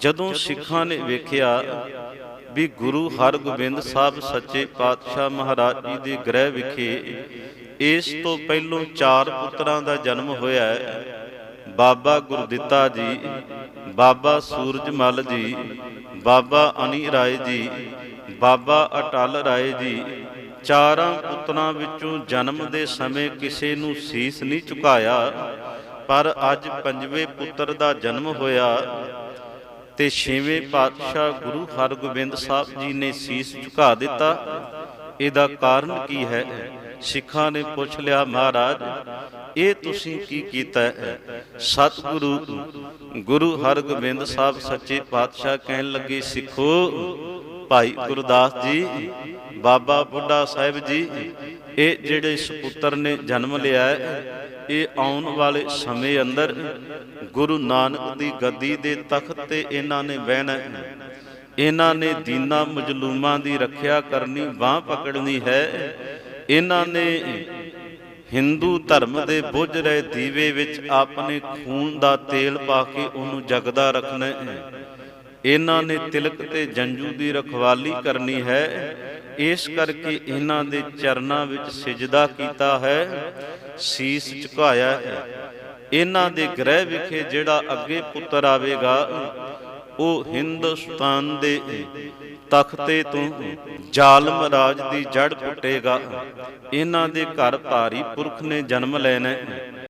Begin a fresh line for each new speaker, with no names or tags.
ਜਦੋਂ ਸਿੱਖਾਂ ਨੇ ਵੇਖਿਆ ਵੀ ਗੁਰੂ ਹਰਗੋਬਿੰਦ ਸਾਹਿਬ ਸੱਚੇ ਪਾਤਸ਼ਾਹ ਮਹਾਰਾਜ ਜੀ ਦੇ ਗ੍ਰਹਿ ਵਿਖੇ ਇਸ ਤੋਂ ਪਹਿਲੋਂ ਚਾਰ ਪੁੱਤਰਾਂ ਦਾ ਜਨਮ ਹੋਇਆ ਬਾਬਾ ਗੁਰਦਿੱਤਾ ਜੀ, ਬਾਬਾ ਸੂਰਜਮਲ ਜੀ, ਬਾਬਾ ਅਨੀ ਰਾਏ ਜੀ, ਬਾਬਾ ਅਟਲ ਰਾਏ ਜੀ, ਚਾਰਾਂ ਪੁੱਤਰਾਂ ਵਿੱਚੋਂ ਜਨਮ ਦੇ ਸਮੇਂ ਕਿਸੇ ਨੂੰ ਸੀਸ ਨਹੀਂ ਝੁਕਾਇਆ, ਪਰ ਅੱਜ ਪੰਜਵੇਂ ਪੁੱਤਰ ਦਾ ਜਨਮ ਹੋਇਆ। ਤੇ ਛੇਵੇਂ ਪਾਤਸ਼ਾਹ ਗੁਰੂ ਹਰਗੋਬਿੰਦ ਸਾਹਿਬ ਜੀ ਨੇ ਸੀਸ ਝੁਕਾ ਦਿੱਤਾ। ਇਹਦਾ ਕਾਰਨ ਕੀ ਹੈ? ਸਿੱਖਾਂ ਨੇ ਪੁੱਛ ਲਿਆ, ਮਹਾਰਾਜ, ਇਹ ਤੁਸੀਂ ਕੀ ਕੀਤਾ ਹੈ? ਸਤਿਗੁਰੂ, ਗੁਰੂ ਹਰਗੋਬਿੰਦ ਸਾਹਿਬ ਸੱਚੇ ਪਾਤਸ਼ਾਹ ਕਹਿਣ ਲੱਗੇ, ਸਿੱਖੋ ਭਾਈ ਗੁਰਦਾਸ ਜੀ, ਬਾਬਾ ਬੁੱਢਾ ਸਾਹਿਬ ਜੀ ਇਹ ਜਿਹੜੇ ਸੁਪੁੱਤਰ ਨੇ ਜਨਮ ਲਿਆ ਹੈ, ਇਹ ਆਉਣ ਵਾਲੇ ਸਮੇਂ ਅੰਦਰ ਗੁਰੂ ਨਾਨਕ ਦੀ ਗੱਦੀ ਦੇ ਤਖਤ ਤੇ ਇਹਨਾਂ ਨੇ ਬਹਿਣਾ ਇਹਨਾਂ ਨੇ ਦੀਨਾ ਮਜਲੂਮਾਂ ਦੀ ਰੱਖਿਆ ਕਰਨੀ, ਬਾਹ ਪਕੜਨੀ ਹੈ। ਇਹਨਾਂ ਨੇ ਹਿੰਦੂ ਧਰਮ ਦੇ ਬੁੱਝ ਰਹੇ ਦੀਵੇ ਵਿੱਚ ਆਪਣੇ ਖੂਨ ਦਾ ਤੇਲ ਪਾ ਕੇ ਉਹਨੂੰ ਜਗਦਾ ਰੱਖਣਾ ਹੈ। ਇਹਨਾਂ ਨੇ ਤਿਲਕ ਤੇ ਜੰਜੂ ਦੀ ਰਖਵਾਲੀ ਕਰਨੀ ਹੈ। ਇਸ ਕਰਕੇ ਇਹਨਾਂ ਦੇ ਚਰਨਾਂ ਵਿੱਚ ਸਿਜਦਾ ਕੀਤਾ ਹੈ, ਸੀਸ ਝੁਕਾਇਆ ਹੈ। ਇਹਨਾਂ ਦੇ ਗ੍ਰਹਿ ਵਿਖੇ ਜਿਹੜਾ ਅੱਗੇ ਪੁੱਤਰ ਆਵੇਗਾ, ਉਹ ਹਿੰਦੁਸਤਾਨ ਦੇ ਤਖਤੇ ਤੋਂ ਜ਼ਾਲਮ ਰਾਜ ਦੀ ਜੜ ਪੁੱਟੇਗਾ। ਇਹਨਾਂ ਦੇ ਘਰ ਭਾਰੀ ਪੁਰਖ ਨੇ ਜਨਮ ਲੈਣਾ ਹੈ।